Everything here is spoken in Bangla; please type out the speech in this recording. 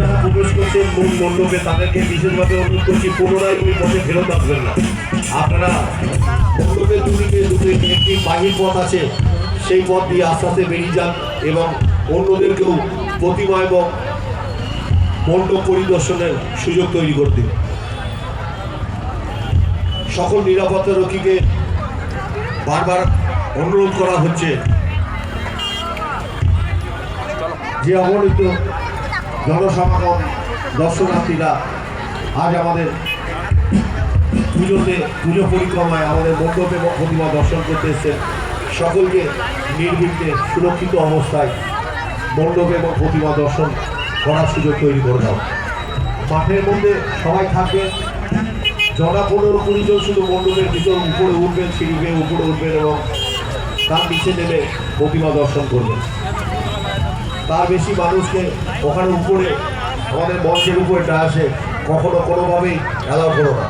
না তাদেরকে পুনরায় ফেরত না। একটি বাহির পথ আছে, সেই পথ দিয়ে আস্তে আস্তে বেরিয়ে যান এবং অন্যদেরকেও প্রতিমা এবং মণ্ডপ পরিদর্শনের সুযোগ তৈরি করে দিন। সকল নিরাপত্তা রক্ষীকে বারবার অনুরোধ করা হচ্ছে। যে অগণিত জনসমাগম দর্শনার্থীরা আজ আমাদের পুজোতে, পুজো পরিক্রমায় আমাদের মণ্ডপ প্রতিমা দর্শন করতে এসেছেন। সকলকে নির্বিঘ্নে সুরক্ষিত অবস্থায় মণ্ডপ এবং প্রতিমা দর্শন করার সুযোগ তৈরি করে দাও। মাঠের মধ্যে সবাই থাকবেন। জনা পনেরো কুড়ি জন শুধু মণ্ডপের ভিতর উপরে উঠবেন সিঁড়ি উপরে উঠবেন এবং তার নিচে নেমে প্রতিমা দর্শন করবেন। তার বেশি মানুষকে ওখানে উপরে, আমাদের মঞ্চের উপরে আসে, কখনো কোনোভাবেই অ্যালাউ করো না।